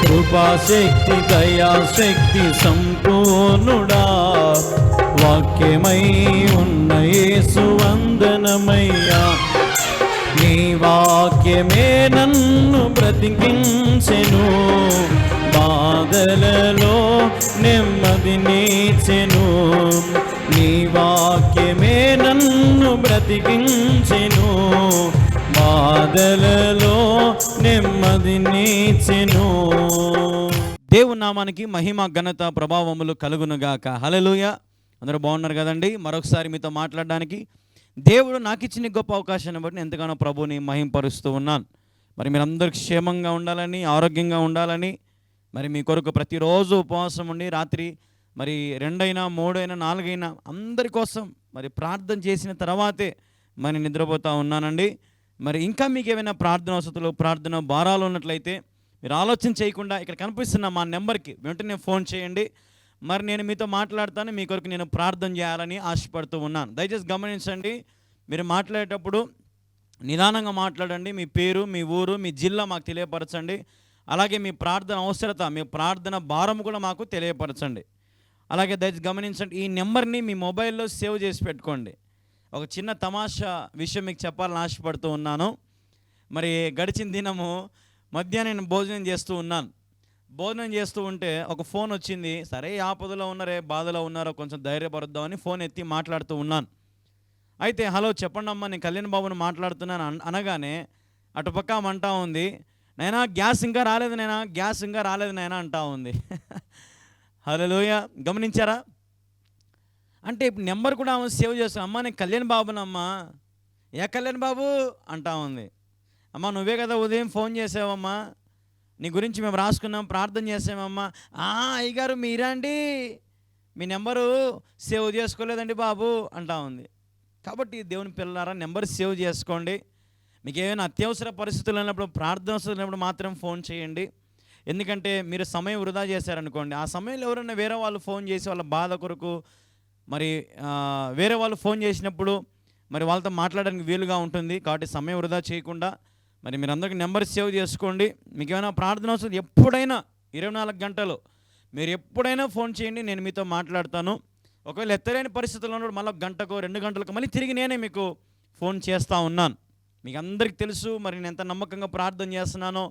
కృపాశక్తి దయాశక్తి సంపూర్ణుడా. వాక్యమై ఉన్న యేసు వందనమయ్యా. నీ వాక్యమే నన్ను బ్రతికించెను. బాధలలో నెమ్మది నీచెను. నీ వాక్యమే నన్ను బ్రతికించెను. బాధలలో నెమ్మది నీచెను. దేవుని నామానికి మహిమ ఘనత ప్రభావములు కలుగునుగాక. హలలుయ అందరూ బాగున్నారు కదండి? మరొకసారి మీతో మాట్లాడడానికి దేవుడు నాకు ఇచ్చిన గొప్ప అవకాశాన్ని బట్టి ఎంతగానో ప్రభుని మహింపరుస్తూ ఉన్నాను. మరి మీరందరూ క్షేమంగా ఉండాలని ఆరోగ్యంగా ఉండాలని మరి మీ కొరకు ప్రతిరోజు ఉపవాసం ఉండి రాత్రి మరి రెండైనా మూడైనా నాలుగైనా అందరి కోసం మరి ప్రార్థన చేసిన తర్వాతే మరి నిద్రపోతూ ఉన్నానండి. మరి ఇంకా మీకు ఏమైనా ప్రార్థన వసతులు ప్రార్థన భారాలు ఉన్నట్లయితే మీరు ఆలోచన చేయకుండా ఇక్కడ కనిపిస్తున్న మా నెంబర్కి వెంటనే ఫోన్ చేయండి. మరి నేను మీతో మాట్లాడతాను మీ కొరకు నేను ప్రార్థన చేయాలని ఆశపడుతూ ఉన్నాను. దయచేసి గమనించండి మీరు మాట్లాడేటప్పుడు నిదానంగా మాట్లాడండి. మీ పేరు మీ ఊరు మీ జిల్లా మాకు తెలియపరచండి. అలాగే మీ ప్రార్థన అవసరత మీ ప్రార్థన భారం కూడా మాకు తెలియపరచండి. అలాగే దయచేసి గమనించండి ఈ నెంబర్ని మీ మొబైల్లో సేవ్ చేసి పెట్టుకోండి. ఒక చిన్న తమాషా విషయం మీకు చెప్పాలని ఆశపడుతూ ఉన్నాను. మరి గడిచిన దినము మధ్యాహ్నం నేను భోజనం చేస్తూ ఉన్నాను. భోజనం చేస్తూ ఉంటే ఒక ఫోన్ వచ్చింది. సరే ఆపదలో ఉన్నారే బాధలో ఉన్నారో కొంచెం ధైర్యపరుద్దామని ఫోన్ ఎత్తి మాట్లాడుతూ ఉన్నాను. అయితే హలో చెప్పండి అమ్మా నేను కళ్యాణ్ బాబుని మాట్లాడుతున్నాను అన్- అనగానే అటుపక్క అంటా ఉంది నైనా గ్యాస్ ఇంకా రాలేదు నైనా గ్యాస్ ఇంకా రాలేదు నైనా అంటా ఉంది. హలోయ గమనించారా? అంటే ఇప్పుడు నెంబర్ కూడా ఆమె సేవ్ చేస్తాను అమ్మా నేను కళ్యాణ్ బాబునమ్మా. ఏ కళ్యాణ్ బాబు? అంటా ఉంది. అమ్మా నువ్వే కదా ఉదయం ఫోన్ చేసావమ్మా. నీ గురించి మేము రాసుకున్నాం ప్రార్థన చేసామమ్మా. "ఆ, అయ్యగారు మీరా అండి మీ నెంబరు సేవ్ చేసుకోలేదండి బాబు అంటా ఉంది. కాబట్టి దేవుని పిల్లలారా నెంబర్ సేవ్ చేసుకోండి. మీకు ఏమైనా అత్యవసర పరిస్థితులు ఉన్నప్పుడు ప్రార్థన అవసరం మాత్రం ఫోన్ చేయండి. ఎందుకంటే మీరు సమయం వృధా చేశారనుకోండి. ఆ సమయంలో ఎవరైనా వేరే వాళ్ళు ఫోన్ చేసి వాళ్ళ బాధ కొరకు మరి వేరే వాళ్ళు ఫోన్ చేసినప్పుడు మరి వాళ్ళతో మాట్లాడడానికి వీలుగా ఉంటుంది. కాబట్టి సమయం వృధా చేయకుండా మరి మీరు అందరికీ నెంబర్ సేవ్ చేసుకోండి. మీకు ఏమైనా ప్రార్థన అవసరం ఎప్పుడైనా ఇరవై నాలుగు గంటలు మీరు ఎప్పుడైనా ఫోన్ చేయండి నేను మీతో మాట్లాడతాను. ఒకవేళ ఎత్తలేని పరిస్థితుల్లో ఉన్నప్పుడు మళ్ళీ ఒక గంటకో రెండు గంటలకు మళ్ళీ తిరిగి నేనే మీకు ఫోన్ చేస్తూ ఉన్నాను. మీకు అందరికీ తెలుసు మరి నేను ఎంత నమ్మకంగా ప్రార్థన చేస్తున్నానో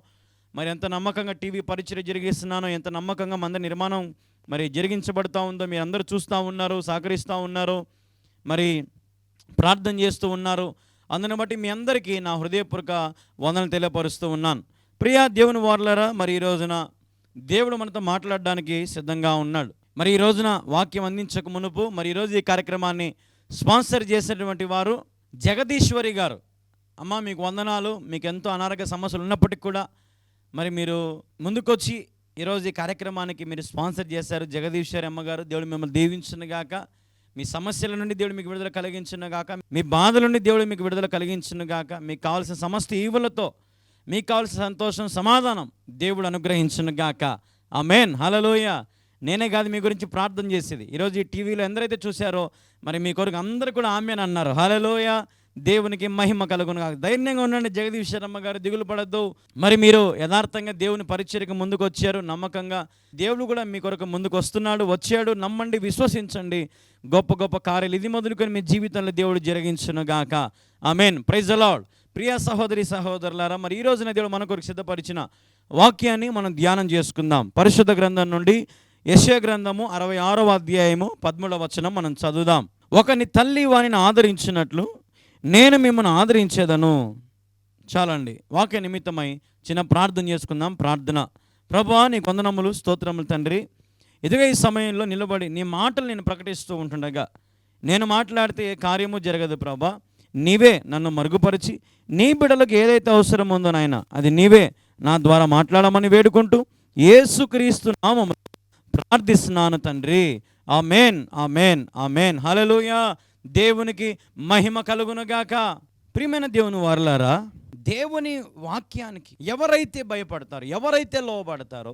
మరి ఎంత నమ్మకంగా టీవీ పరిచయం జరిగిస్తున్నానో ఎంత నమ్మకంగా మంది నిర్మాణం మరి జరిగించబడుతూ ఉందో మీరు అందరూ చూస్తూ ఉన్నారు సహకరిస్తూ ఉన్నారు మరి ప్రార్థన చేస్తూ ఉన్నారు. అందుని బట్టి మీ అందరికీ నా హృదయపూర్వక వందనలు తెలియపరుస్తూ ఉన్నాను. ప్రియా దేవుని వారులరా మరి ఈ రోజున దేవుడు మనతో మాట్లాడడానికి సిద్ధంగా ఉన్నాడు. మరి ఈ రోజున వాక్యం అందించక మునుపు మరి ఈరోజు ఈ కార్యక్రమాన్ని స్పాన్సర్ చేసినటువంటి వారు జగదీశ్వరి గారు. అమ్మ మీకు వందనాలు మీకు ఎంతో అనారోగ్య సమస్యలు ఉన్నప్పటికీ కూడా మరి మీరు ముందుకొచ్చి ఈరోజు ఈ కార్యక్రమానికి మీరు స్పాన్సర్ చేశారు జగదీశ్వరి అమ్మగారు. దేవుడు మిమ్మల్ని దీవించునుగాక. మీ సమస్యల నుండి దేవుడు మీకు విడుదల కలిగించును గాక. మీ బాధల నుండి దేవుడు మీకు విడుదల కలిగించును గాక. మీకు కావాల్సిన సమస్త ఈవులతో మీకు కావాల్సిన సంతోషం సమాధానం దేవుడు అనుగ్రహించును గాక. మేన్ హలలోయ నేనే కాదు మీ గురించి ప్రార్థన చేసేది. ఈరోజు ఈ టీవీలో ఎందరైతే చూశారో మరి మీ కొరకు అందరూ కూడా ఆమెను అన్నారు. హలలోయ దేవునికి మహిమ కలుగును కాక ధైర్యంగా ఉండండి. జగదీష్ శర్మ గారు దిగులు పడద్దు. మరి మీరు యథార్థంగా దేవుని పరిచయకు ముందుకు వచ్చారు నమ్మకంగా దేవుడు కూడా మీ కొరకు ముందుకు వస్తున్నాడు వచ్చాడు. నమ్మండి. విశ్వసించండి. గొప్ప గొప్ప కార్యాలు. ఇది మొదలుకొని మీ జీవితంలో దేవుడు జరిగించును గాక. ఆమెన్ ప్రైజ్ అలాడ్ ప్రియ సహోదరి సహోదరులారా మరి ఈ రోజున దేవుడు మన కొరకు సిద్ధపరిచిన వాక్యాన్ని మనం ధ్యానం చేసుకుందాం. పరిశుద్ధ గ్రంథం నుండి యశ్వ గ్రంథము అరవై ఆరవ అధ్యాయము పదమూడవ వచనం మనం చదువుదాం. ఒకని తల్లి వానిని ఆదరించినట్లు నేను మిమ్మల్ని ఆదరించేదను. చాలండి. వాక్య నిమిత్తమై చిన్న ప్రార్థన చేసుకుందాం. ప్రార్థన. ప్రభా నీ కొందనములు స్తోత్రములు తండ్రి ఎదుగ ఈ సమయంలో నిలబడి నీ మాటలు నేను ప్రకటిస్తూ ఉంటుండగా నేను మాట్లాడితే ఏ కార్యము జరగదు ప్రభా. నీవే నన్ను మరుగుపరిచి నీ బిడలకు ఏదైతే అవసరం ఉందో నాయన అది నీవే నా ద్వారా మాట్లాడమని వేడుకుంటూ యేసుక్రీస్తు ప్రార్థిస్తున్నాను తండ్రి. ఆ మేన్ ఆ మేన్ ఆ మేన్ హలలుయా దేవునికి మహిమ కలుగునుగాక. ప్రియమైన దేవుని వారలారా దేవుని వాక్యానికి ఎవరైతే భయపడతారో ఎవరైతే లోబడతారో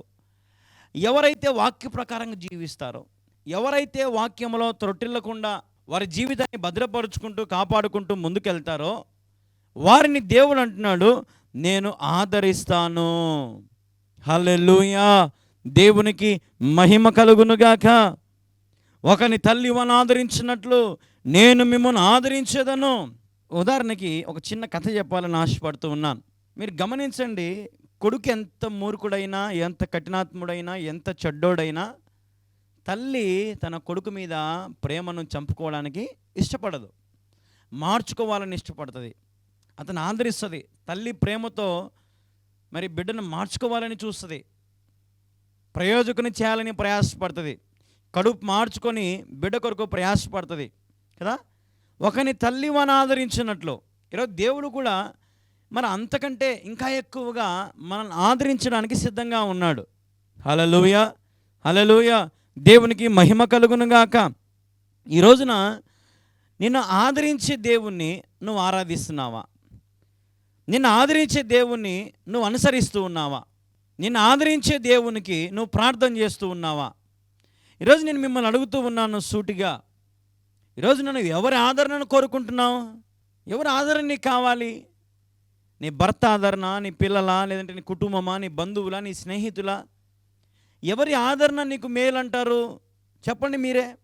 ఎవరైతే వాక్య ప్రకారంగా జీవిస్తారో ఎవరైతే వాక్యంలో త్రొట్టిల్లకుండా వారి జీవితాన్ని భద్రపరుచుకుంటూ కాపాడుకుంటూ ముందుకెళ్తారో వారిని దేవుడు అంటున్నాడు నేను ఆదరిస్తాను. హల్లెలూయా! దేవునికి మహిమ కలుగునుగాక. ఒకని తల్లి వన ఆదరించినట్లు నేను మిమ్మల్ని ఆదరించేదను. ఉదాహరణకి ఒక చిన్న కథ చెప్పాలని ఆశపడుతూ ఉన్నాను. మీరు గమనించండి కొడుకు ఎంత మూర్ఖుడైనా ఎంత కఠినాత్ముడైనా ఎంత చెడ్డోడైనా తల్లి తన కొడుకు మీద ప్రేమను చంపుకోవడానికి ఇష్టపడదు. మార్చుకోవాలని ఇష్టపడుతుంది. అతను ఆదరిస్తుంది. తల్లి ప్రేమతో మరి బిడ్డను మార్చుకోవాలని చూస్తుంది. ప్రయోజకుని చేయాలని ప్రయాసపడుతుంది. కడుపు మార్చుకొని బిడ్డ కొరకు ప్రయాసపడుతుంది. కదా? ఒకని తల్లి మన ఆదరించినట్లు. ఈరోజు దేవుడు కూడా మరి అంతకంటే ఇంకా ఎక్కువగా మనల్ని ఆదరించడానికి సిద్ధంగా ఉన్నాడు. హలలుయ హలలుయ దేవునికి మహిమ కలుగునుగాక ఈ రోజున నిన్ను ఆదరించే దేవుణ్ణి నువ్వు ఆరాధిస్తున్నావా? నిన్ను ఆదరించే దేవుణ్ణి నువ్వు అనుసరిస్తూ ఉన్నావా? నిన్ను ఆదరించే దేవునికి నువ్వు ప్రార్థన చేస్తూ ఉన్నావా? ఈరోజు నేను మిమ్మల్ని అడుగుతూ ఉన్నాను సూటిగా. ఈరోజు నన్ను ఎవరి ఆదరణను కోరుకుంటున్నావు? ఎవరి ఆదరణ నీకు కావాలి? నీ భర్త ఆదరణ నీ పిల్లల లేదంటే నీ కుటుంబమా నీ బంధువులా నీ స్నేహితులా? ఎవరి ఆదరణ నీకు మేలంటారు? చెప్పండి మీరే.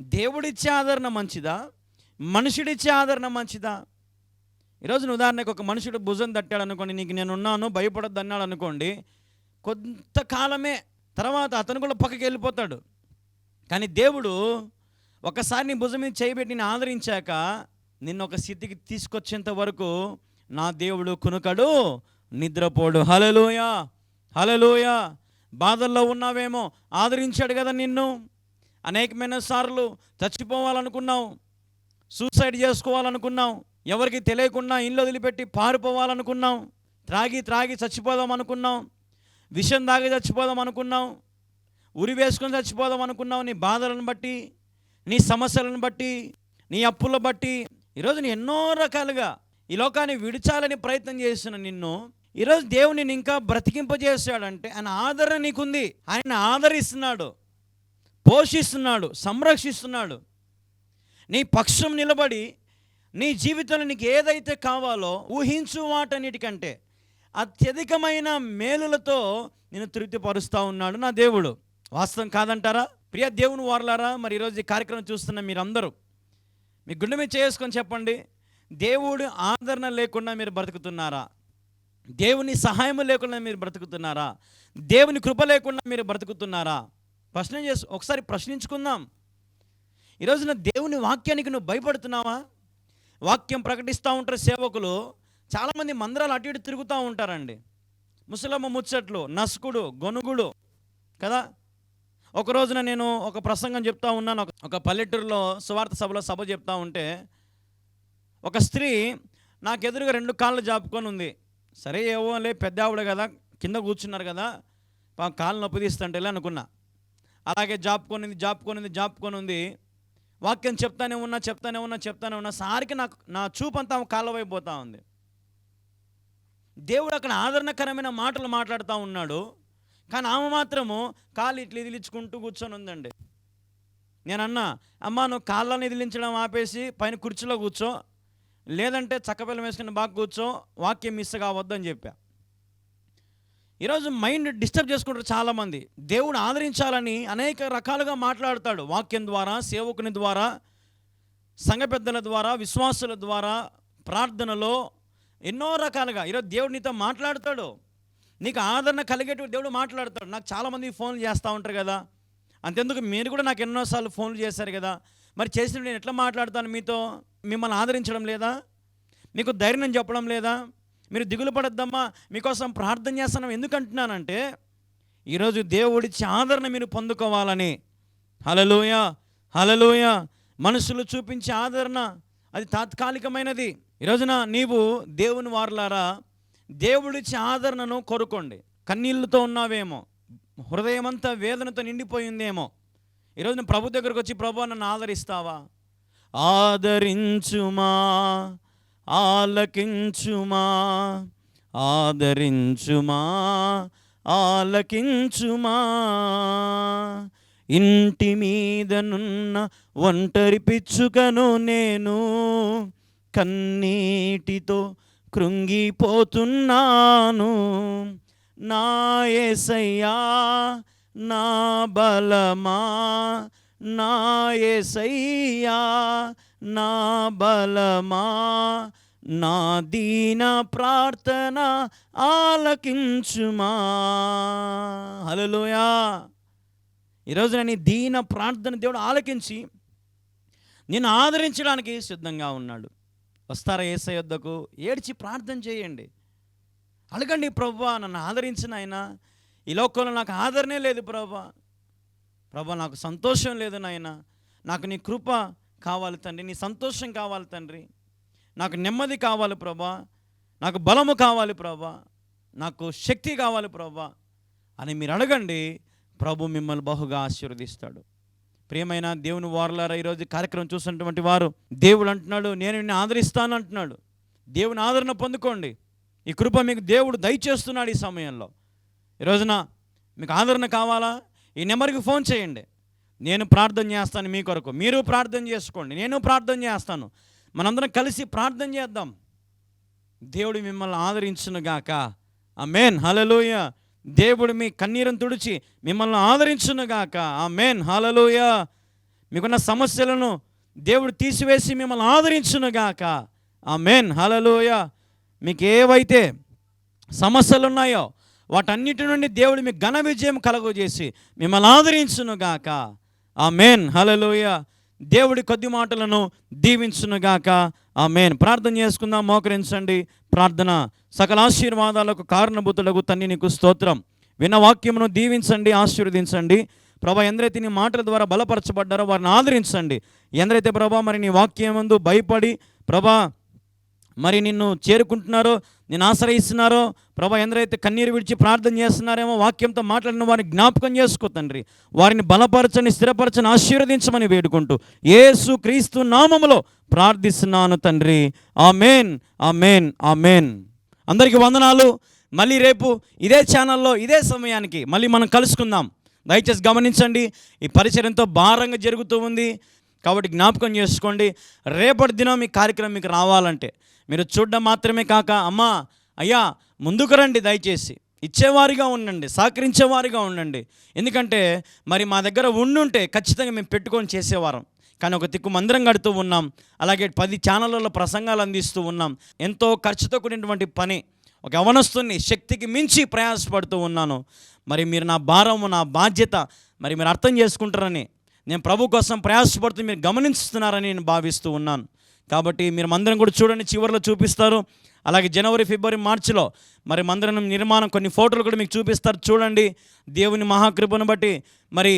దేవుడిచ్చే ఆదరణ మంచిదా? మనుషుడిచ్చే ఆదరణ మంచిదా? ఈరోజు ఉదాహరణకు ఒక మనుషుడు భుజం తట్టాడు అనుకోండి నీకు నేను ఉన్నాను భయపడద్దు అన్నాడు అనుకోండి కొంతకాలమే తర్వాత అతను కూడా పక్కకి వెళ్ళిపోతాడు. కానీ దేవుడు ఒకసారి నీ భుజం మీద చేయబెట్టి నేను ఆదరించాక నిన్ను ఒక స్థితికి తీసుకొచ్చేంత వరకు నా దేవుడు కునుకడు నిద్రపోడు. హలలోయ హలలోయ బాధల్లో ఉన్నావేమో ఆదరించాడు కదా నిన్ను. అనేకమైన సార్లు చచ్చిపోవాలనుకున్నావు సూసైడ్ చేసుకోవాలనుకున్నావు ఎవరికి తెలియకుండా ఇల్లు వదిలిపెట్టి పారిపోవాలనుకున్నాం త్రాగి త్రాగి చచ్చిపోదాం అనుకున్నాం విషం తాగి చచ్చిపోదాం అనుకున్నాం ఉరి వేసుకొని చచ్చిపోదాం అనుకున్నావు నీ బాధలను బట్టి నీ సమస్యలను బట్టి నీ అప్పుల బట్టి. ఈరోజు ఎన్నో రకాలుగా ఈ లోకాన్ని విడిచాలని ప్రయత్నం చేస్తున్న నిన్ను ఈరోజు దేవుని ఇంకా బ్రతికింపజేశాడంటే ఆయన ఆదరణ నీకుంది. ఆయన ఆదరిస్తున్నాడు పోషిస్తున్నాడు సంరక్షిస్తున్నాడు. నీ పక్షం నిలబడి నీ జీవితంలో నీకు ఏదైతే కావాలో ఊహించు వాటన్నిటికంటే అత్యధికమైన మేలులతో నేను తృప్తిపరుస్తూ ఉన్నాడు నా దేవుడు. వాస్తవం కాదంటారా? ప్రియ దేవుని వారలారా మరి ఈరోజు ఈ కార్యక్రమం చూస్తున్న మీరందరూ మీ గుండె మీద చేసుకొని చెప్పండి. దేవుడు ఆదరణ లేకుండా మీరు బ్రతుకుతున్నారా? దేవుని సహాయం లేకుండా మీరు బ్రతుకుతున్నారా? దేవుని కృప లేకుండా మీరు బ్రతుకుతున్నారా? ప్రశ్న చేసు ఒకసారి ప్రశ్నించుకుందాం. ఈరోజున దేవుని వాక్యానికి నువ్వు భయపడుతున్నావా? వాక్యం ప్రకటిస్తూ ఉంటారు సేవకులు. చాలామంది మందిరాలు అటు ఇటు తిరుగుతూ ఉంటారండి. ముసలమ్మ ముచ్చట్లు నసుకుడు గొనుగుడు కదా? ఒక రోజున నేను ఒక ప్రసంగం చెప్తా ఉన్నాను. ఒక- ఒక పల్లెటూరులో సువార్త సభలో సభ చెప్తా ఉంటే ఒక స్త్రీ నాకు ఎదురుగా రెండు కాళ్ళు జాపుకొని ఉంది. సరే ఏవో లే పెద్ద ఆవిడ కదా కింద కూర్చున్నారు కదా పాపం కాళ్ళు నొప్పి తీస్తుంటేలే అనుకున్నా. అలాగే జాపుకొనింది జాపుకొనింది జాపుకొని ఉంది వాక్యం చెప్తానే ఉన్నా చెప్తానే ఉన్నా చెప్తానే ఉన్నా సారికి నాకు నా చూపు అంతా ఆమె కాళ్ళ వైపు పోతా ఉంది. దేవుడు అక్కడ ఆదరణకరమైన మాటలు మాట్లాడుతూ ఉన్నాడు. కానీ ఆమె మాత్రము కాళ్ళు ఇట్లా ఇదిలించుకుంటూ కూర్చొని ఉందండి. నేను అన్నా అమ్మా నువ్వు కాళ్ళని ఇదిలించడం ఆపేసి పైన కుర్చీలో కూర్చో లేదంటే చక్కపిల్ల వేసుకుని బాగా కూర్చో వాక్యం మిస్ కావద్దని చెప్పా. ఈరోజు మైండ్ డిస్టర్బ్ చేసుకుంటారు చాలామంది. దేవుడు ఆదరించాలని అనేక రకాలుగా మాట్లాడతాడు. వాక్యం ద్వారా సేవకుని ద్వారా సంఘ పెద్దల ద్వారా విశ్వాసుల ద్వారా ప్రార్థనలో ఎన్నో రకాలుగా. ఈరోజు దేవుడు నీతో మాట్లాడతాడు. నీకు ఆదరణ కలిగేటువంటి దేవుడు మాట్లాడతాడు. నాకు చాలామంది ఫోన్లు చేస్తూ ఉంటారు కదా. అంతెందుకు? మీరు కూడా నాకు ఎన్నోసార్లు ఫోన్లు చేశారు కదా. మరి చేసిన నేను ఎట్లా మాట్లాడతాను మీతో? మిమ్మల్ని ఆదరించడం లేదా? మీకు ధైర్యం చెప్పడం లేదా? మీరు దిగులు పడద్దమ్మా మీకోసం ప్రార్థన చేస్తున్నాం. ఎందుకు అంటున్నానంటే ఈరోజు దేవుడిచ్చే ఆదరణ మీరు పొందుకోవాలని. హలలోయ హలలోయ మనుషులు చూపించే ఆదరణ అది తాత్కాలికమైనది. ఈరోజున నీవు దేవుని వారులారా దేవుడిచ్చే ఆదరణను కోరుకోండి. కన్నీళ్ళతో ఉన్నావేమో హృదయమంతా వేదనతో నిండిపోయిందేమో. ఈరోజు నువ్వు ప్రభు దగ్గరకు వచ్చి ప్రభు నన్ను ఆదరిస్తావా? ఆదరించుమా ఆలకించుమా ఆదరించుమా ఆలకించుమా. ఇంటి మీదనున్న ఒంటరి పిచ్చుకను నేను కన్నీటితో కృంగిపోతున్నాను. నా ఏసయ్యా నా బలమా? నా ఎసయ్యా నా బలమా? నా దీన ప్రార్థన ఆలకించుమా? హలోయా ఈరోజు నేను దీన ప్రార్థన దేవుడు ఆలకించి నిన్ను ఆదరించడానికి సిద్ధంగా ఉన్నాడు. వస్తారా ఏసై వద్దకు ఏడ్చి ప్రార్థన చేయండి. అడగండి ప్రవ్వా నన్ను ఆదరించిన ఆయన ఈ లోకంలో నాకు ఆదరణే లేదు ప్రభా. ప్రభా నాకు సంతోషం లేదు నాయన. నాకు నీ కృప కావాలి తండ్రి నీ సంతోషం కావాలి తండ్రి. నాకు నెమ్మది కావాలి ప్రభా. నాకు బలము కావాలి ప్రభా. నాకు శక్తి కావాలి ప్రభా అని మీరు అడగండి. ప్రభు మిమ్మల్ని బహుగా ఆశీర్వదిస్తాడు. ప్రియమైన దేవుని వారలారా ఈరోజు కార్యక్రమం చూసినటువంటి వారు దేవుడు అంటున్నాడు నేను నిన్ను ఆదరిస్తాను అంటున్నాడు. దేవుని ఆదరణ పొందుకోండి. ఈ కృప మీకు దేవుడు దయచేస్తున్నాడు ఈ సమయంలో. ఈ రోజున మీకు ఆదరణ కావాలా? ఈ నెంబర్కి ఫోన్ చేయండి. నేను ప్రార్థన చేస్తాను మీ కొరకు. మీరు ప్రార్థన చేసుకోండి. నేను ప్రార్థన చేస్తాను. మనందరం కలిసి ప్రార్థన చేద్దాం. దేవుడు మిమ్మల్ని ఆదరించును గాక. మేన్ హలలోయ దేవుడు మీ కన్నీరును తుడిచి మిమ్మల్ని ఆదరించును గాక. మేన్ హలలోయ మీకున్న సమస్యలను దేవుడు తీసివేసి మిమ్మల్ని ఆదరించును గాక. మేన్ హలలోయ మీకు ఏవైతే సమస్యలు ఉన్నాయో వాటన్నిటి నుండి దేవుడు మీకు ఘన విజయం కలుగజేసి మిమ్మల్ని ఆదరించును గాక ఆ మేన్ హలలోయ దేవుడి కొద్ది మాటలను దీవించునుగాక. ఆ మేన్ ప్రార్థన చేసుకుందాం మోకరించండి. ప్రార్థన సకల ఆశీర్వాదాలకు కారణభూతులకు తన్ని నీకు స్తోత్రం. విన్న వాక్యమును దీవించండి ఆశీర్వదించండి. ప్రభా ఎందరైతే నీ మాటల ద్వారా బలపరచబడ్డారో వారిని ఆదరించండి. ఎందరైతే ప్రభా మరి నీ వాక్యం ముందు భయపడి ప్రభా మరి నిన్ను చేరుకుంటున్నారో నేను ఆశ్రయిస్తున్నారో ప్రభా ఎందరైతే కన్నీరు విడిచి ప్రార్థన చేస్తున్నారేమో వాక్యంతో మాట్లాడిన వారిని జ్ఞాపకం చేసుకో తండ్రి. వారిని బలపరచని స్థిరపరచని ఆశీర్వదించమని వేడుకుంటూ ఏసు క్రీస్తు నామములో ప్రార్థిస్తున్నాను తండ్రి. ఆ మేన్ ఆ మేన్ ఆ మేన్ అందరికీ వందనాలు. మళ్ళీ రేపు ఇదే ఛానల్లో ఇదే సమయానికి మళ్ళీ మనం కలుసుకుందాం. దయచేసి గమనించండి. ఈ పరిచయంతో భారంగా జరుగుతూ ఉంది. కాబట్టి జ్ఞాపకం చేసుకోండి. రేపటి దినం మీ కార్యక్రమం మీకు రావాలంటే మీరు చూడడం మాత్రమే కాక అమ్మా అయ్యా ముందుకు రండి దయచేసి. ఇచ్చేవారిగా ఉండండి సహకరించేవారిగా ఉండండి. ఎందుకంటే మరి మా దగ్గర ఉండుంటే ఖచ్చితంగా మేము పెట్టుకొని చేసేవారం. కానీ ఒక తిక్కు మందిరం కడుతూ ఉన్నాం అలాగే పది ఛానళ్ళలో ప్రసంగాలు అందిస్తూ ఉన్నాం. ఎంతో ఖర్చుతో కూడినటువంటి పని ఒక యవనస్తుని శక్తికి మించి ప్రయాసపడుతూ ఉన్నాను. మరి మీరు నా భారము నా బాధ్యత మరి మీరు అర్థం చేసుకుంటారని నేను ప్రభు కోసం ప్రయాసపడుతూ మీరు గమనిస్తున్నారని నేను భావిస్తూ ఉన్నాను. కాబట్టి మీరు మందిరం కూడా చూడండి చివరిలో చూపిస్తారు. అలాగే జనవరి ఫిబ్రవరి మార్చిలో మరి మందిరం నిర్మాణం కొన్ని ఫోటోలు కూడా మీకు చూపిస్తారు. చూడండి దేవుని మహాకృపను బట్టి మరి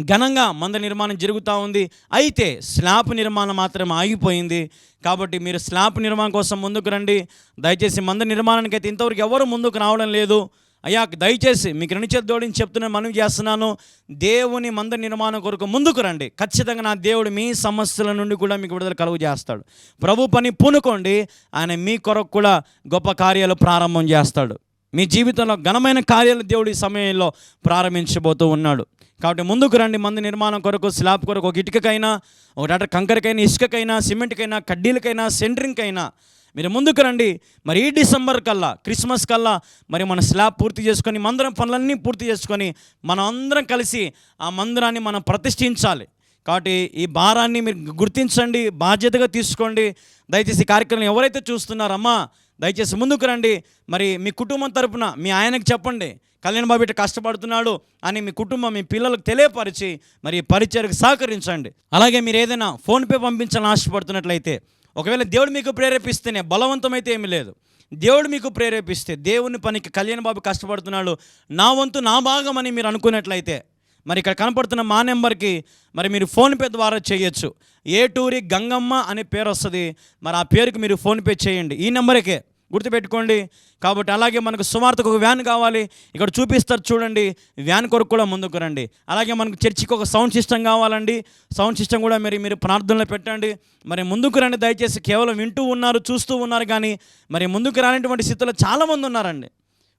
ఘనంగా మంద నిర్మాణం జరుగుతూ ఉంది. అయితే స్లాబ్ నిర్మాణం మాత్రం ఆగిపోయింది. కాబట్టి మీరు స్లాబ్ నిర్మాణం కోసం ముందుకు రండి. దయచేసి మంద నిర్మాణానికి అయితే ఇంతవరకు ఎవరు ముందుకు రావడం లేదు. అయ్యా దయచేసి మీకు రెండు చేతి జోడించి చెప్తున్నా మనవి చేస్తున్నాను. దేవుని మంద నిర్మాణం కొరకు ముందుకు రండి. ఖచ్చితంగా నా దేవుడు మీ సమస్యల నుండి కూడా మీకు విడుదల కలుగు చేస్తాడు. ప్రభు పని పూనుకోండి. ఆయన మీ కొరకు కూడా గొప్ప కార్యాలు ప్రారంభం చేస్తాడు. మీ జీవితంలో ఘనమైన కార్యాలు దేవుడు ఈ సమయంలో ప్రారంభించబోతూ ఉన్నాడు. కాబట్టి ముందుకు రండి. మంది నిర్మాణం కొరకు స్లాబ్ కొరకు ఒక ఇటుకకైనా ఒక డాక్టర్ కంకరకైనా ఇసుకకైనా సిమెంట్కైనా కడ్డీలకైనా సెంటరింగ్కైనా మీరు ముందుకు రండి. మరి ఈ డిసెంబర్ కల్లా క్రిస్మస్ కల్లా మరి మన స్లాబ్ పూర్తి చేసుకొని మందిరం పనులన్నీ పూర్తి చేసుకొని మనం అందరం కలిసి ఆ మందిరాన్ని మనం ప్రతిష్ఠించాలి. కాబట్టి ఈ భారాన్ని మీరు గుర్తించండి బాధ్యతగా తీసుకోండి. దయచేసి కార్యక్రమం ఎవరైతే చూస్తున్నారమ్మా దయచేసి ముందుకు రండి. మరి మీ కుటుంబం తరపున మీ ఆయనకు చెప్పండి. కళ్యాణ్ బాబు ఇట్లా కష్టపడుతున్నాడు అని మీ కుటుంబం మీ పిల్లలకు తెలియపరిచి మరి పరిచయకు సహకరించండి. అలాగే మీరు ఏదైనా ఫోన్పే పంపించాలని ఆశపడుతున్నట్లయితే ఒకవేళ దేవుడు మీకు ప్రేరేపిస్తేనే బలవంతమైతే ఏమీ లేదు. దేవుడు మీకు ప్రేరేపిస్తే దేవుని పనికి కళ్యాణ్ బాబు కష్టపడుతున్నాడు నా వంతు నా భాగం అని మీరు అనుకున్నట్లయితే మరి ఇక్కడ కనపడుతున్న మా నెంబర్కి మరి మీరు ఫోన్పే ద్వారా చేయొచ్చు. ఏటూరి గంగమ్మ అనే పేరు వస్తుంది. మరి ఆ పేరుకి మీరు ఫోన్పే చేయండి. ఈ నెంబర్కే. గుర్తుపెట్టుకోండి. కాబట్టి అలాగే మనకు సుమార్తకు ఒక వ్యాన్ కావాలి. ఇక్కడ చూపిస్తారు చూడండి. వ్యాన్ కొరకు కూడా ముందుకు రండి. అలాగే మనకు చర్చికి ఒక సౌండ్ సిస్టమ్ కావాలండి. సౌండ్ సిస్టమ్ కూడా మరి మీరు ప్రార్థనలో పెట్టండి. మరి ముందుకు రండి దయచేసి. కేవలం వింటూ ఉన్నారు చూస్తూ ఉన్నారు కానీ మరి ముందుకు రానటువంటి స్థితిలో చాలామంది ఉన్నారండి.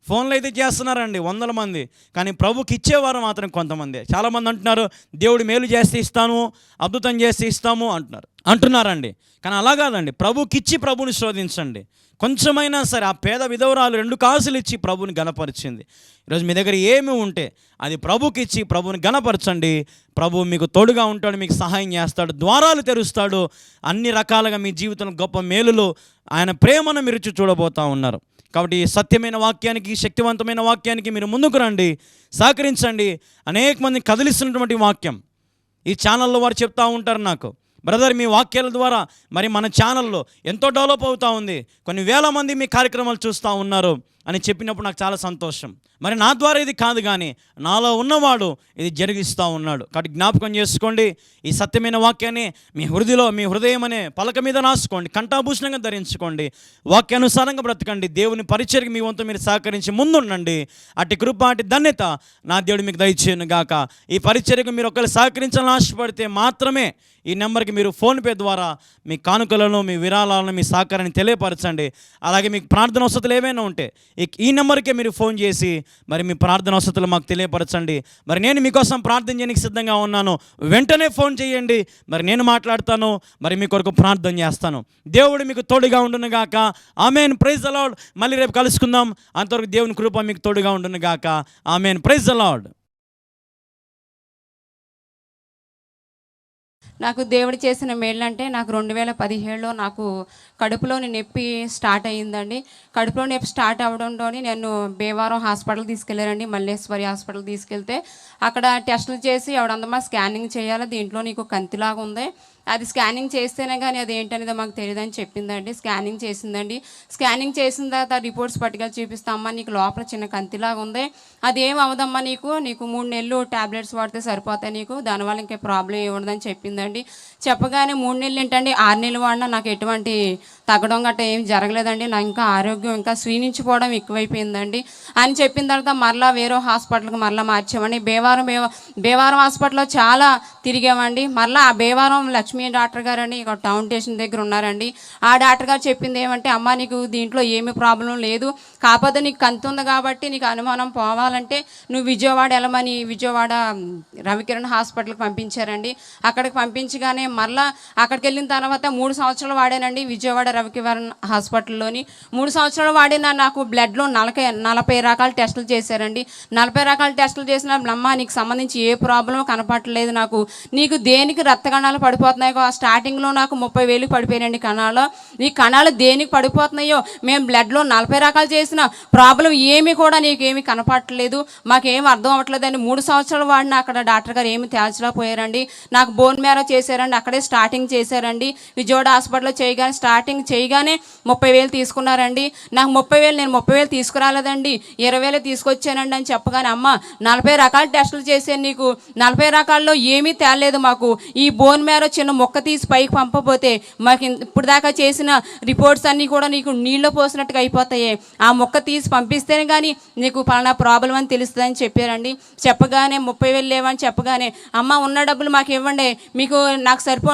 ఫోన్లో అయితే చేస్తున్నారండి వందల మంది. కానీ ప్రభుకి ఇచ్చేవారు మాత్రం కొంతమంది. చాలామంది అంటున్నారు దేవుడు మేలు చేస్తే ఇస్తాను అద్భుతం చేస్తే ఇస్తాము అంటున్నారు. అంటున్నారండి. కానీ అలా కాదండి. ప్రభుకిచ్చి ప్రభుని శోధించండి. కొంచెమైనా సరే ఆ పేద విధవరాలు రెండు కాసులు ఇచ్చి ప్రభుని గణపరిచింది ఈరోజు మీ దగ్గర ఏమి ఉంటే అది ప్రభుకి ఇచ్చి ప్రభుని గణపరచండి ప్రభు మీకు తోడుగా ఉంటాడు మీకు సహాయం చేస్తాడు ద్వారాలు తెరుస్తాడు. అన్ని రకాలుగా మీ జీవితంలో గొప్ప మేలులో ఆయన ప్రేమను మీరు చూడబోతూ చూడబోతా ఉన్నారు. కాబట్టి ఈ సత్యమైన వాక్యానికి శక్తివంతమైన వాక్యానికి మీరు ముందుకు రండి. సహకరించండి. అనేక మంది కదిలిస్తున్నటువంటి వాక్యం. ఈ ఛానల్లో వారు చెప్తూ ఉంటారు నాకు. బ్రదర్ మీ వాక్యాల ద్వారా మరి మన ఛానల్లో ఎంతో డెవలప్ అవుతా ఉంది. కొన్ని వేల మంది మీ కార్యక్రమాలు చూస్తూ ఉన్నారు. అని చెప్పినప్పుడు నాకు చాలా సంతోషం. మరి నా ద్వారా ఇది కాదు కానీ నాలో ఉన్నవాడు ఇది జరిగిస్తూ ఉన్నాడు. కాబట్టి జ్ఞాపకం చేసుకోండి ఈ సత్యమైన వాక్యాన్ని మీ హృదయలో మీ హృదయం అనే పలక మీద రాసుకోండి కంఠాభూషణంగా ధరించుకోండి. వాక్యానుసారంగా బ్రతకండి దేవుని పరిచయకి మీ వంతు మీరు సహకరించి ముందుండండి. అట్టి కృప అటు ధన్యత నా దేవుడు మీకు దయచేయను గాక. ఈ పరిచర్యకు మీరు ఒకరు సహకరించాలని ఆశపడితే మాత్రమే ఈ నెంబర్కి మీరు ఫోన్పే ద్వారా మీ కానుకలను మీ విరాళాలను మీ సహకారాన్ని తెలియపరచండి. అలాగే మీకు ప్రార్థన వసతులు ఏమైనా ఉంటే ఈ- ఈ నెంబర్కే మీరు ఫోన్ చేసి మరి మీ ప్రార్థన వసతులు మాకు తెలియపరచండి. మరి నేను మీకోసం ప్రార్థన చేయడానికి సిద్ధంగా ఉన్నాను. వెంటనే ఫోన్ చేయండి. మరి నేను మాట్లాడతాను. మరి మీ కొరకు ప్రార్థన చేస్తాను. దేవుడు మీకు తోడుగా ఉండును గాక ఆమెన్ ప్రైజ్ అలాడ్ మళ్ళీ రేపు కలుసుకుందాం. అంతవరకు దేవుని కృప మీకు తోడుగా ఉండును గాక ఆమెన్ ప్రైజ్ అలాడ్ నాకు దేవుడు చేసిన మేళ్ళంటే నాకు రెండు వేల పదిహేడులో నాకు కడుపులోని నొప్పి స్టార్ట్ అయ్యిందండి. కడుపులో నొప్పి స్టార్ట్ అవ్వడంలోని నేను భీమవరం హాస్పిటల్ తీసుకెళ్ళారండి మల్లేశ్వరి హాస్పిటల్ తీసుకెళ్తే. అక్కడ టెస్టులు చేసి ఎవడందమా స్కానింగ్ చేయాలి దీంట్లో నీకు కంతిలాగా ఉంది అది స్కానింగ్ చేస్తేనే కానీ అది ఏంటనేది మాకు తెలియదని చెప్పిందండి. స్కానింగ్ చేసిందండి. స్కానింగ్ చేసిన తర్వాత రిపోర్ట్స్ పట్టుకెళ్ళి చూపిస్తామమ్మా నీకు లోపల చిన్న కంతిలాగా ఉంది. అది ఏం అవ్వదమ్మా నీకు? నీకు మూడు నెలలు టాబ్లెట్స్ వాడితే సరిపోతాయి నీకు. దానివల్ల ఇంకే ప్రాబ్లం ఏముండదని ఉండదని చెప్పిందండి. చెప్పగానే మూడు నెలలు ఏంటండి? ఆరు నెలలు వాడినా నాకు ఎటువంటి తగ్గడం గట్రా ఏం జరగలేదండి. నా ఇంకా ఆరోగ్యం ఇంకా క్షీణించిపోవడం ఎక్కువైపోయిందండి. అని చెప్పిన తర్వాత మరలా వేరే హాస్పిటల్కి మరలా మార్చామండి. బేవారం బేవ బేవారం హాస్పిటల్లో చాలా తిరిగామండి. మరలా ఆ బేవారం లక్ష్మీ డాక్టర్ గారు అని ఇక్కడ టౌన్ స్టేషన్ దగ్గర ఉన్నారండి. ఆ డాక్టర్ గారు చెప్పింది ఏమంటే అమ్మ నీకు దీంట్లో ఏమి ప్రాబ్లం లేదు. కాకపోతే నీకు కంతు ఉంది కాబట్టి నీకు అనుమానం పోవాలంటే నువ్వు విజయవాడ వెళ్ళమని విజయవాడ రవికిరణ్ హాస్పిటల్కి పంపించారండి. అక్కడికి పంపించగానే మరలా అక్కడికి వెళ్ళిన తర్వాత మూడు సంవత్సరాలు వాడానండి విజయవాడ రవికిరణ్ హాస్పిటల్లోని. మూడు సంవత్సరాలు వాడిన నాకు బ్లడ్లో నలభై నలభై రకాల టెస్టులు చేశారండి. నలభై రకాల టెస్టులు చేసిన అమ్మ నీకు సంబంధించి ఏ ప్రాబ్లం కనపడలేదు నాకు. నీకు దేనికి రక్త కణాలు పడిపోతున్నాయో ఆ స్టార్టింగ్లో నాకు ముప్పై వేలు పడిపోయినండి కణాలు ఈ కణాలు దేనికి పడిపోతున్నాయో? మేము బ్లడ్లో నలభై రకాలు చేసిన ప్రాబ్లం ఏమీ కూడా నీకు ఏమీ కనపడట్లేదు. మాకేం అర్థం అవ్వట్లేదని మూడు సంవత్సరాలు వాడిన అక్కడ డాక్టర్ గారు ఏమి తేల్చలేకపోయారండి నాకు బోన్ మేర చేశారండి. అక్కడే స్టార్టింగ్ చేశారండి. విజయవాడ హాస్పిటల్లో చేయగానే స్టార్టింగ్ చేయగానే ముప్పై వేలు తీసుకున్నారండి. నాకు ముప్పై వేలు నేను ముప్పై వేలు తీసుకురాలేదండి. ఇరవై వేలు తీసుకొచ్చానండి అని చెప్పగానే అమ్మ నలభై రకాల టెస్టులు చేశాను నీకు. నలభై రకాల్లో ఏమీ తేలేదు మాకు. ఈ బోన్ మేర చిన్న మొక్క తీసి పైకి పంపబోతే మాకు ఇప్పుడు దాకా చేసిన రిపోర్ట్స్ అన్నీ కూడా నీకు నీళ్ళు పోసినట్టుగా అయిపోతాయి. ఆ మొక్క తీసి పంపిస్తేనే కానీ నీకు పలానా ప్రాబ్లం అని తెలుస్తుందని చెప్పారండి. చెప్పగానే ముప్పై వేలు లేవని చెప్పగానే అమ్మ ఉన్న డబ్బులు మాకు ఇవ్వండి. మీకు నాకు సరిపో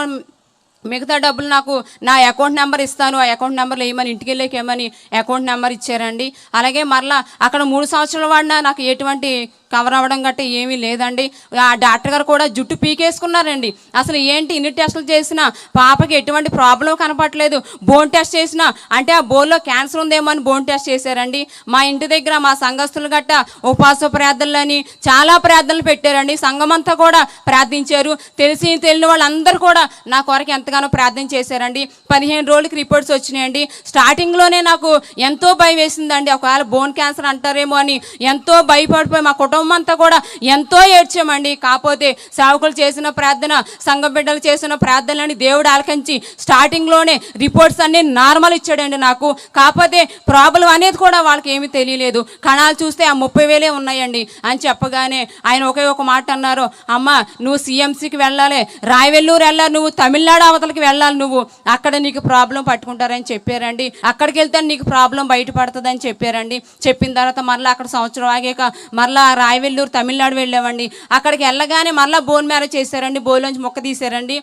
మిగతా డబ్బులు నాకు నా అకౌంట్ నెంబర్ ఇస్తాను ఆ అకౌంట్ నెంబర్లో ఏమని ఇంటికి వెళ్ళాక ఏమని అకౌంట్ నెంబర్ ఇచ్చారండి. అలాగే మరలా అక్కడ మూడు సంవత్సరాలు వాడినా నాకు ఎటువంటి కవర్ అవ్వడం గట్ట ఏమీ లేదండి. ఆ డాక్టర్ గారు కూడా జుట్టు పీకేసుకున్నారండి. అసలు ఏంటి ఇన్ని టెస్టులు చేసినా పాపకి ఎటువంటి ప్రాబ్లం కనపట్లేదు బోన్ టెస్ట్ చేసినా అంటే ఆ బోన్లో క్యాన్సర్ ఉందేమో అని బోన్ టెస్ట్ చేశారండి. మా ఇంటి దగ్గర మా సంఘస్థులు గట్ట ఉపవాస ప్రార్థనలని చాలా ప్రార్థనలు పెట్టారండి. సంఘమంతా కూడా ప్రార్థించారు. తెలిసి తెలియని వాళ్ళందరూ కూడా నా కొరకు ఎంత ఎంతగానో ప్రార్థన చేశారండి. పదిహేను రోజులకి రిపోర్ట్స్ వచ్చినాయండి. స్టార్టింగ్లోనే నాకు ఎంతో భయం వేసిందండి. ఒకవేళ బోన్ క్యాన్సర్ అంటారేమో అని ఎంతో భయపడిపోయి మా కుటుంబం అంతా కూడా ఎంతో ఏడ్చామండి. కాకపోతే సేవకులు చేసిన ప్రార్థన సంఘ బిడ్డలు చేసిన ప్రార్థనలని దేవుడు ఆలకించి స్టార్టింగ్లోనే రిపోర్ట్స్ అన్ని నార్మల్ ఇచ్చాడండి నాకు. కాకపోతే ప్రాబ్లం అనేది కూడా వాళ్ళకి ఏమీ తెలియలేదు. కణాలు చూస్తే ఆ ముప్పై వేలే ఉన్నాయండి అని చెప్పగానే ఆయన ఒకే ఒక మాట అన్నారు. అమ్మ నువ్వు సీఎంసీకి వెళ్ళాలి. రాయవెల్లూరు వెళ్ళాలి. నువ్వు తమిళనాడు అవతలకి వెళ్ళాలి నువ్వు. అక్కడ నీకు ప్రాబ్లం పట్టుకుంటారని చెప్పారండి. అక్కడికి వెళ్తే నీకు ప్రాబ్లం బయటపడుతుందని చెప్పారండి. చెప్పిన తర్వాత మళ్ళీ అక్కడ సంవత్సరం ఆగాక మళ్ళీ రాయవెల్లూరు తమిళనాడు వెళ్ళామండి. అక్కడికి వెళ్ళగానే మళ్ళీ బోన్ మ్యారేజ్ చేశారండి. బోన్లోంచి మొక్క తీశారండి.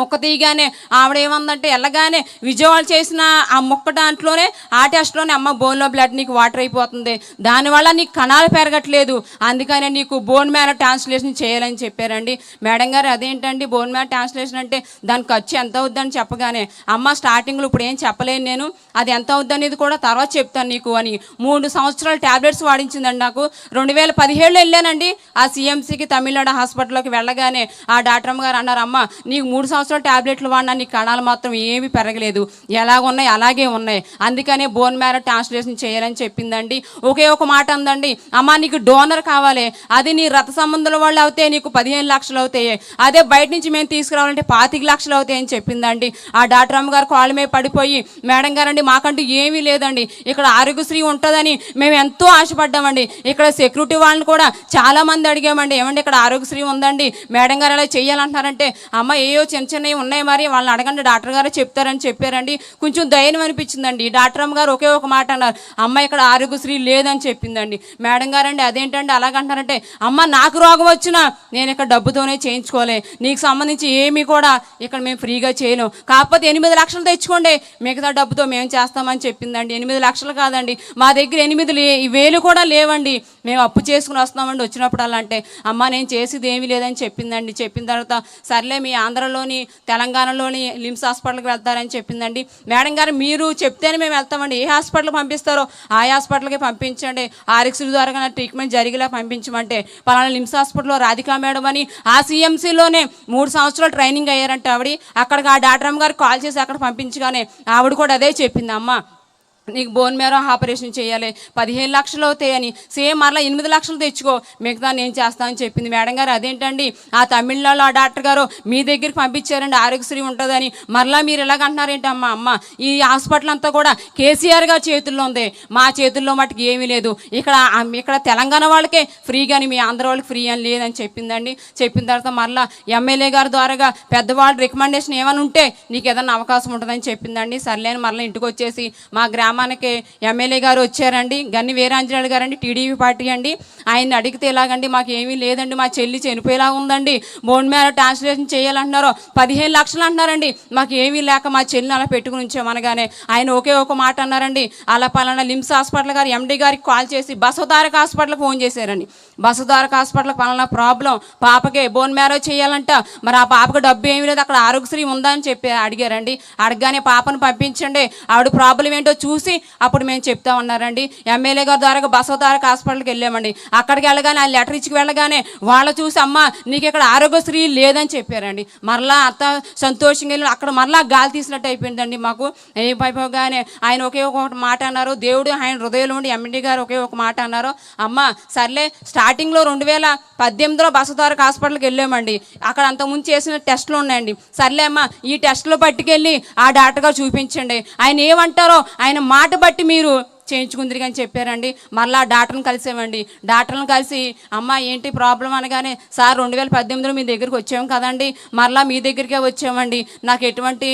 మొక్క తీయగానే ఆవిడ ఏమందంటే వెళ్ళగానే విజయవాడ చేసిన ఆ మొక్క దాంట్లోనే ఆ టెస్ట్లోనే అమ్మ బోన్లో బ్లడ్ నీకు వాటర్ అయిపోతుంది. దానివల్ల నీకు కణాలు పెరగట్లేదు. అందుకనే నీకు బోన్ మ్యార ట్రాన్స్లేషన్ చేయాలని చెప్పారండి. మేడం గారు అదేంటండి బోన్ మ్యార ట్రాన్స్లేషన్ అంటే దాని ఖర్చు ఎంత అవుద్దని చెప్పగానే అమ్మ స్టార్టింగ్లో ఇప్పుడు ఏం చెప్పలేను నేను. అది ఎంత అవుద్ది అనేది కూడా తర్వాత చెప్తాను నీకు అని. మూడు సంవత్సరాలు ట్యాబ్లెట్స్ వాడించిందండి నాకు. రెండు వేల పదిహేడులో వెళ్ళానండి. ఆ సీఎంసీకి తమిళనాడు హాస్పిటల్లోకి వెళ్ళగానే ఆ డాక్టర్ అమ్మగారు అన్నారు అమ్మ నీకు మూడు సంవత్సరాలు ట్యాబ్లెట్లు వాడినా నీ కణాలు మాత్రం ఏమీ పెరగలేదు. ఎలాగ ఉన్నాయి అలాగే ఉన్నాయి. అందుకనే బోన్ మ్యారో ట్రాన్స్లేషన్ చేయాలని చెప్పిందండి. ఒకే ఒక మాట అందండి. అమ్మ నీకు డోనర్ కావాలి. అది నీ రథ సంబంధుల వాళ్ళు అవుతాయి నీకు పదిహేను లక్షలు అవుతాయి. అదే బయట నుంచి మేము తీసుకురావాలంటే పాతిక లక్షలు అవుతాయి అని చెప్పిందండి. ఆ డాక్టర్ అమ్మగారు కాళ్ళ మీద పడిపోయి మేడం గారండి మాకంటూ ఏమీ లేదండి. ఇక్కడ ఆరోగ్యశ్రీ ఉంటుందని మేము ఎంతో ఆశపడ్డామండి. ఇక్కడ సెక్యూరిటీ వాళ్ళని కూడా చాలా మంది అడిగామండి. ఏమండి ఇక్కడ ఆరోగ్యశ్రీ ఉందండి? మేడం గారు ఎలా చేయాలంటున్నారంటే అమ్మ ఏయో చిన్న చిన్నవి ఉన్నాయి మరి. వాళ్ళని అడగండి. డాక్టర్ గారు చెప్తారని చెప్పారండి. కొంచెం ధైర్యం అనిపించిందండి. డాక్టర్ అమ్మ గారు ఒకే ఒక మాట అన్నారు. అమ్మ ఇక్కడ ఆరోగ్యశ్రీ లేదని చెప్పిందండి. మేడం గారండి అదేంటండి? అలాగంటారంటే అమ్మ నాకు రోగం వచ్చినా నేను ఇక్కడ డబ్బుతోనే చేయించుకోలే. నీకు సంబంధించి ఏమీ కూడా ఇక్కడ మేము ఫ్రీగా చేయలేం. కాకపోతే ఎనిమిది లక్షలు తెచ్చుకోండి. మిగతా డబ్బుతో మేము చేస్తామని చెప్పిందండి. ఎనిమిది లక్షలు కాదండి. మా దగ్గర ఎనిమిది లే వేలు కూడా లేవండి. మేము అప్పు చేసుకుని వస్తామండి వచ్చినప్పుడు అలా అంటే అమ్మ నేను చేసేది ఏమీ లేదని చెప్పిందండి. చెప్పిన తర్వాత సర్లే మీ ఆంధ్రలోని తెలంగాణలోని లిమ్స్ హాస్పిటల్కి వెళ్తారని చెప్పిందండి. మేడం గారు మీరు చెప్తేనే మేము వెళ్తామండి. ఏ హాస్పిటల్కి పంపిస్తారో ఆ హాస్పిటల్కి పంపించండి. ఆర్ఎక్స్ల ద్వారా ట్రీట్మెంట్ జరిగేలా పంపించమంటే పలానా లిమ్స్ హాస్పిటల్లో రాధికా మేడం అని ఆ సీఎంసీలోనే మూడు సంవత్సరాలు ట్రైనింగ్ అయ్యారంట ఆవిడ. అక్కడికి ఆ డాక్టర్ అమ్మ గారు కాల్ చేసి అక్కడ పంపించగానే ఆవిడ కూడా అదే చెప్పింది. అమ్మ నీకు బోన్ మేర ఆపరేషన్ చేయాలి. పదిహేను లక్షలు అవుతాయని సేమ్ మరలా ఎనిమిది లక్షలు తెచ్చుకో. మిగతా నేను చేస్తానని చెప్పింది. మేడం గారు అదేంటండి? ఆ తమిళనాడులో ఆ డాక్టర్ గారు మీ దగ్గరికి పంపించారండి. ఆరోగ్యశ్రీ ఉంటుందని. మరలా మీరు ఎలాగంటున్నారేంటి అమ్మ? అమ్మ ఈ హాస్పిటల్ అంతా కూడా కేసీఆర్ గారి చేతుల్లో ఉంది. మా చేతుల్లో మటుకు ఏమీ లేదు. ఇక్కడ ఇక్కడ తెలంగాణ వాళ్ళకే ఫ్రీ కానీ మీ ఆంధ్ర వాళ్ళకి ఫ్రీ అని లేదని చెప్పిందండి. చెప్పిన తర్వాత మరలా ఎమ్మెల్యే గారి ద్వారాగా పెద్దవాళ్ళు రికమెండేషన్ ఏమైనా ఉంటే నీకు ఏదైనా అవకాశం ఉంటుందని చెప్పిందండి. సర్లేని మరలా ఇంటికి వచ్చేసి మా గ్రామానికి ఎమ్మెల్యే గారు వచ్చారండి. గన్ని వీరాంజనేయుడు గారండి టీడీపీ పార్టీ అండి. ఆయన్ని అడిగితే ఎలాగండి మాకు ఏమీ లేదండి మా చెల్లి చనిపోయేలా ఉందండి. బోన్ మీద ట్రాన్స్లేషన్ చేయాలంటున్నారు. పదిహేను లక్షలు అంటున్నారండి. మాకు ఏమీ లేక మా చెల్లిని అలా పెట్టుకుని ఉంచామనగానే ఆయన ఒకే ఒక మాట అన్నారండి. అలా పలానా లిమ్స్ హాస్పిటల్ గారు ఎండీ గారికి కాల్ చేసి బసవతారక హాస్పిటల్కి ఫోన్ చేశారండి. బసవతారక హాస్పిటల్ పలానా ప్రాబ్లం. పాపకే బోన్ మ్యారేజ్ చేయాలంట. మరి ఆ పాపకు డబ్బు ఏమీ లేదు. అక్కడ ఆరోగ్యశ్రీ ఉందా అని చెప్పి అడిగారండి. అడగగానే పాపను పంపించండి. ఆవిడ ప్రాబ్లం ఏంటో చూసి అప్పుడు మేము చెప్తా ఉన్నారండి. ఎమ్మెల్యే గారి ద్వారా బసవతారక హాస్పిటల్కి వెళ్ళామండి. అక్కడికి వెళ్ళగానే ఆ లెటర్ ఇచ్చి వెళ్ళగానే వాళ్ళు చూసి అమ్మ నీకు ఇక్కడ ఆరోగ్యశ్రీ లేదని చెప్పారండి. మరలా అత్త సంతోషంగా వెళ్ళి అక్కడ మరలా గాలి తీసినట్టు అయిపోయిందండి మాకు. ఏం అయిపోగానే ఆయన ఒకే ఒక మాట అన్నారు. దేవుడు ఆయన హృదయంలో ఉండి ఎమ్మెల్యే గారు ఒకే ఒక మాట అన్నారు. అమ్మ సర్లే స్టార్టింగ్లో రెండు వేల పద్దెనిమిదిలో బసవతారక హాస్పిటల్కి వెళ్ళామండి. అక్కడ అంతకుముందు చేసిన టెస్టులు ఉన్నాయండి. సర్లే అమ్మ ఈ టెస్టులు పట్టుకెళ్ళి ఆ డాక్టర్ గారు చూపించండి. ఆయన ఏమంటారో ఆయన మాట బట్టి మీరు చేయించుకుందిరి అని చెప్పారండి. మరలా డాక్టర్ని కలిసామండి. డాక్టర్ని కలిసి అమ్మ ఏంటి ప్రాబ్లం అనగానే సార్ రెండు వేల పద్దెనిమిదిలో మీ దగ్గరికి వచ్చాము కదండి. మరలా మీ దగ్గరికే వచ్చామండి. నాకు ఎటువంటి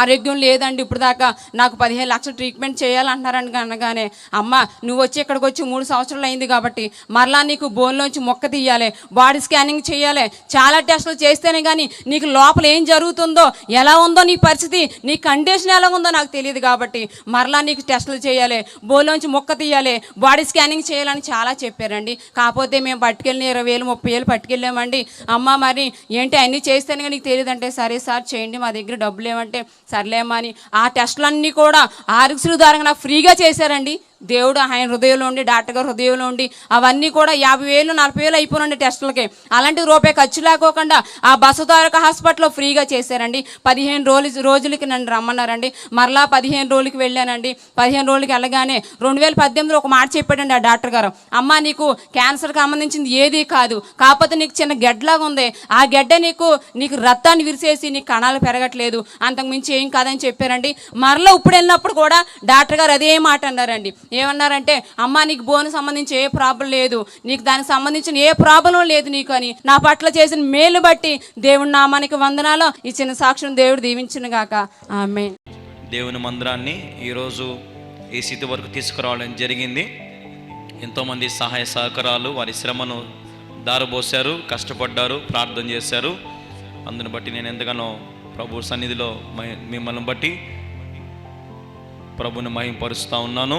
ఆరోగ్యం లేదండి ఇప్పుడు దాకా నాకు పదిహేను లక్షలు ట్రీట్మెంట్ చేయాలంటున్నారని అనగానే అమ్మ నువ్వు వచ్చి ఇక్కడికి వచ్చి మూడు సంవత్సరాలు అయింది కాబట్టి మరలా నీకు బోన్లోంచి మొక్క తీయాలి బాడీ స్కానింగ్ చేయాలి చాలా టెస్టులు చేస్తేనే కానీ నీకు లోపల ఏం జరుగుతుందో ఎలా ఉందో నీ పరిస్థితి నీ కండిషన్ ఎలా ఉందో నాకు తెలియదు కాబట్టి మరలా నీకు టెస్టులు చేయాలి బోన్లోంచి మొక్క తీయాలి బాడీ స్కానింగ్ చేయాలని చాలా చెప్పారండి. కాకపోతే మేము పట్టుకెళ్ళిన ఇరవై వేలు ముప్పై వేలు పట్టుకెళ్ళామండి. అమ్మ మరి ఏంటి అన్నీ చేస్తేనే కానీ నీకు తెలియదంటే సరే సార్ చేయండి మా దగ్గర డబ్బులు ఏమంటే సర్లేమ్మా అని ఆ టెస్టులన్నీ కూడా ఆరోగ్యశ్రీ ద్వారా నాకు ఫ్రీగా చేశారండి. దేవుడు ఆయన హృదయంలో ఉండి డాక్టర్ గారు హృదయంలో ఉండి అవన్నీ కూడా యాభై వేలు నలభై వేలు అయిపోయినండి టెస్టులకి. అలాంటి రూపాయి ఖర్చు లేకోకుండా ఆ బసతారక హాస్పిటల్లో ఫ్రీగా చేశారండి. పదిహేను రోజు రోజులకి నన్ను రమ్మన్నారండి. మరలా పదిహేను రోజులకి వెళ్ళానండి. పదిహేను రోజులకి వెళ్ళగానే రెండు వేల పద్దెనిమిదిలో ఒక మాట చెప్పాడండి ఆ డాక్టర్ గారు. అమ్మ నీకు క్యాన్సర్కి సంబంధించింది ఏది కాదు. కాకపోతే నీకు చిన్న గెడ్లాగా ఉంది. ఆ గెడ్డ నీకు నీకు రక్తాన్ని విరిసేసి నీకు కణాలు పెరగట్లేదు. అంతకుమించి ఏం కాదని చెప్పారండి. మరలా ఇప్పుడు వెళ్ళినప్పుడు కూడా డాక్టర్ గారు అదే మాట అన్నారండి. ఏమన్నారంటే అమ్మ నీకు బోను సంబంధించి ఏ ప్రాబ్లం లేదు. నీకు దానికి సంబంధించిన ఏ ప్రాబ్లం లేదు నీకు అని. నా పట్ల చేసిన మేలు బట్టి దేవుడి నామానికి వందనాలు. ఈ చిన్న సాక్ష్యం దేవుడు దీవించిన గాక. ఆమె దేవుని మందిరాన్ని ఈరోజు ఈ స్థితి వరకు తీసుకురావడం జరిగింది. ఎంతోమంది సహాయ సహకారాలు వారి శ్రమను దారబోశారు కష్టపడ్డారు ప్రార్థన చేశారు. అందుని బట్టి నేను ఎంతగానో ప్రభు సన్నిధిలో మిమ్మల్ని బట్టి ప్రభుని మహింపరుస్తూ ఉన్నాను.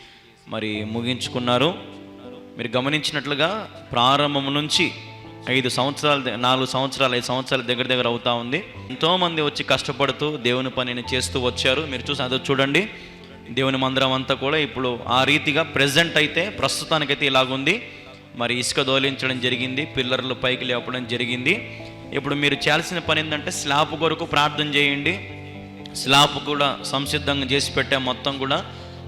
మరి ముగించుకున్నారు. మీరు గమనించినట్లుగా ప్రారంభం నుంచి ఐదు సంవత్సరాలు నాలుగు సంవత్సరాలు ఐదు సంవత్సరాల దగ్గర దగ్గర అవుతా ఉంది. ఎంతోమంది వచ్చి కష్టపడుతూ దేవుని పనిని చేస్తూ వచ్చారు. మీరు చూసి అదో చూడండి. దేవుని మందిరం అంతా కూడా ఇప్పుడు ఆ రీతిగా ప్రజెంట్ అయితే ప్రస్తుతానికైతే ఇలాగుంది. మరి ఇసుక దోలించడం జరిగింది పిల్లర్లు పైకి లేపడం జరిగింది. ఇప్పుడు మీరు చేయాల్సిన పని ఏంటంటే స్లాబ్ కొరకు ప్రార్థన చేయండి. స్లాబ్ కూడా సంసిద్ధంగా చేసి పెట్టే మొత్తం కూడా.